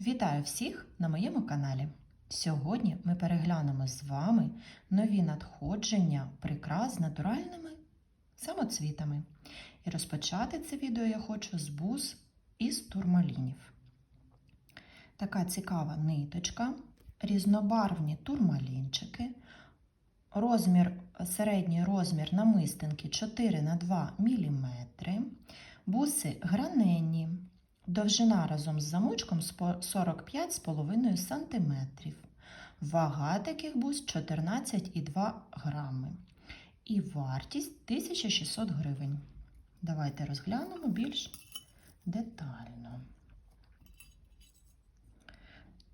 Вітаю всіх на моєму каналі. Сьогодні ми переглянемо з вами нові надходження прикрас з натуральними самоцвітами. І розпочати це відео я хочу з бус із турмалінів. Така цікава ниточка, різнобарвні турмалінчики, розмір, середній розмір намистинки 4 на 2 мм, буси граненні, Довжина разом з замочком 45,5 см. Вага таких бус 14,2 грами. І вартість 1600 гривень. Давайте розглянемо більш детально.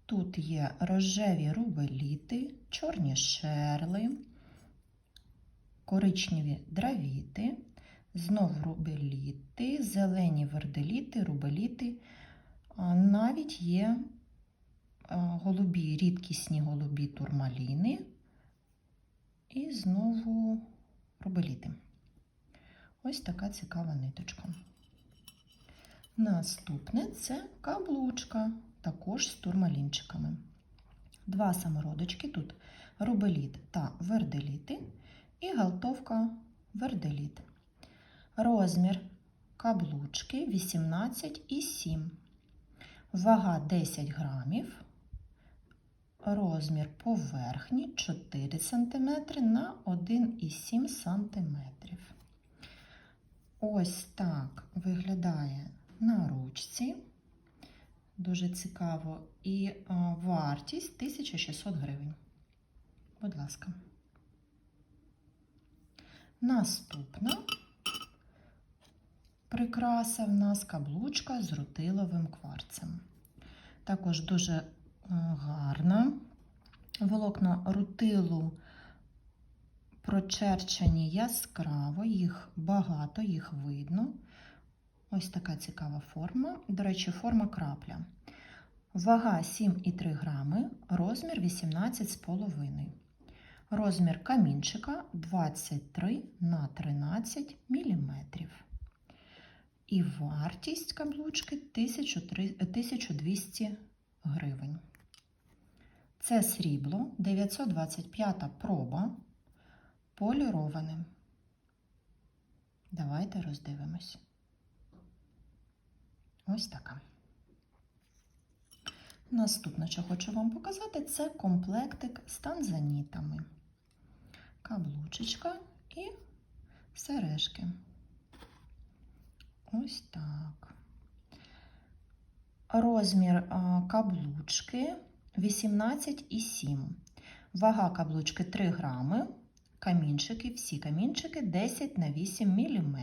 Тут є рожеві рубеліти, чорні шерли, коричневі дравіти, Знов рубеліти, зелені верделіти, рубеліти. Навіть є голубі, рідкісні голубі турмаліни і знову рубеліти. Ось така цікава ниточка. Наступне це каблучка, також з турмалінчиками. Два самородочки тут рубеліт та верделіти і галтовка верделіт. Розмір каблучки 18,7. Вага 10 грамів. Розмір поверхні 4 см на 1,7 см. Ось так виглядає на ручці. Дуже цікаво. І вартість 1600 гривень. Будь ласка. Наступна прикраса в нас каблучка з рутиловим кварцем. Також дуже е, гарна. Волокна рутилу прочерчені яскраво, їх багато, їх видно. Ось така цікава форма. До речі, форма крапля. Вага 7,3 грами, розмір 18,5. Розмір камінчика 23 на 13 міліметрів. І вартість каблучки 1200 гривень. Це срібло 925 проба поліроване. Давайте роздивимось. Ось така. Наступне, що хочу вам показати, це комплектик з танзанітами. Каблучечка і сережки. Ось так. Розмір каблучки 18,7. Вага каблучки 3 грами. Камінчики, всі камінчики 10 на 8 мм.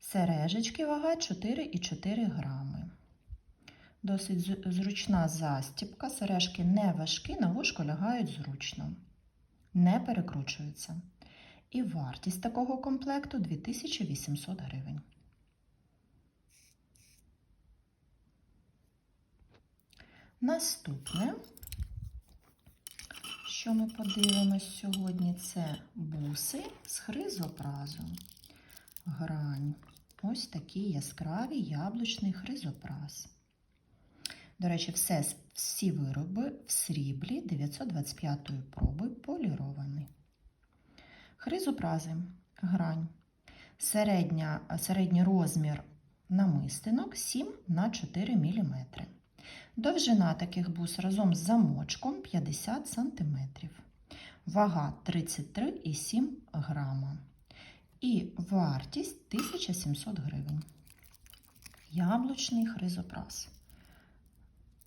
Сережечки вага 4,4 грами. Досить зручна застіпка. Сережки не важкі, на вушко лягають зручно, не перекручуються. І вартість такого комплекту 2800 гривень. Наступне, що ми подивимось сьогодні, це буси з хризопразом. Грань. Ось такий яскравий яблучний хризопраз. До речі, все, всі вироби в сріблі 925 проби поліровані. Хризопрази, грань. Середня, середній розмір намистинок 7 на 4 мм. Довжина таких бус разом з замочком 50 см. Вага 33,7 грама. І вартість 1700 гривень. Яблучний хризопрас.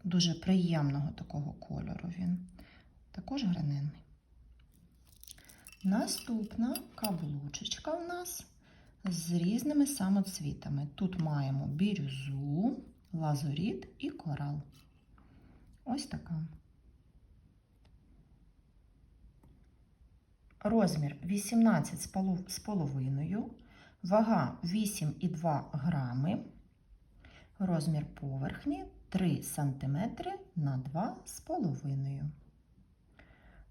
Дуже приємного такого кольору він. Також граненний. Наступна каблучечка в нас з різними самоцвітами. Тут маємо бірюзу лазуріт і корал. Ось така. Розмір 18 з половиною, вага 8,2 грами, розмір поверхні 3 см на 2 з половиною.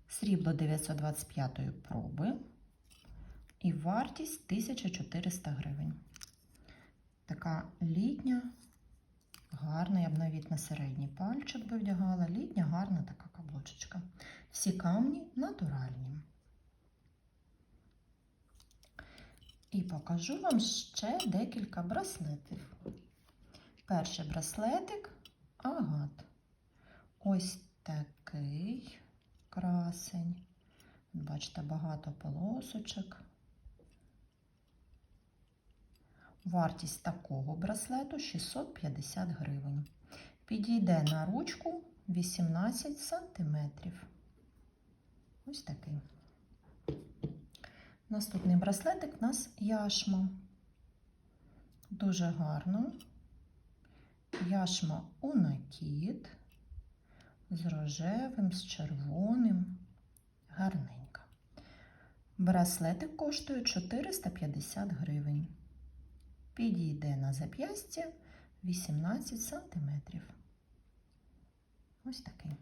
Срібло 925 проби і вартість 1400 гривень. Така літня Гарна, я б навіть на середній пальчик би вдягала. Літня, гарна така каблучечка. Всі камні натуральні. І покажу вам ще декілька браслетів. Перший браслетик агат. Ось такий красень. Бачите, багато полосочок. Вартість такого браслету 650 гривень. Підійде на ручку 18 сантиметрів. Ось такий. Наступний браслетик у нас яшма. Дуже гарно. Яшма у накид з рожевим, з червоним. Гарненька. Браслетик коштує 450 гривень. Підійде на зап'ястя 18 сантиметрів. Ось такий.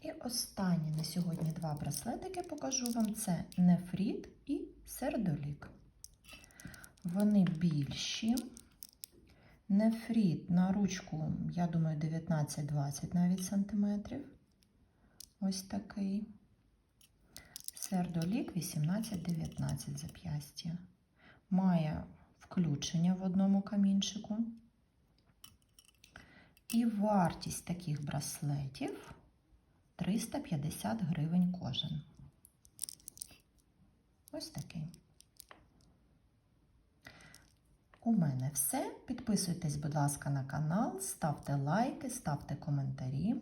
І останні на сьогодні два браслетики покажу вам. Це нефріт і сердолік. Вони більші. Нефріт на ручку, я думаю, 19-20 навіть сантиметрів. Ось такий. Сердолік 18-19 зап'ястя. Має включення в одному камінчику. І вартість таких браслетів 350 гривень кожен. Ось такий. У мене все. Підписуйтесь, будь ласка, на канал, ставте лайки, ставте коментарі,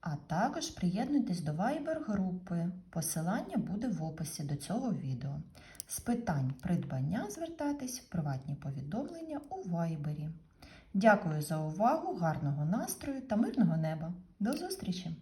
а також приєднуйтесь до Viber групи. Посилання буде в описі до цього відео. З питань придбання звертайтесь в приватні повідомлення у Viber. Дякую за увагу, гарного настрою та мирного неба. До зустрічі!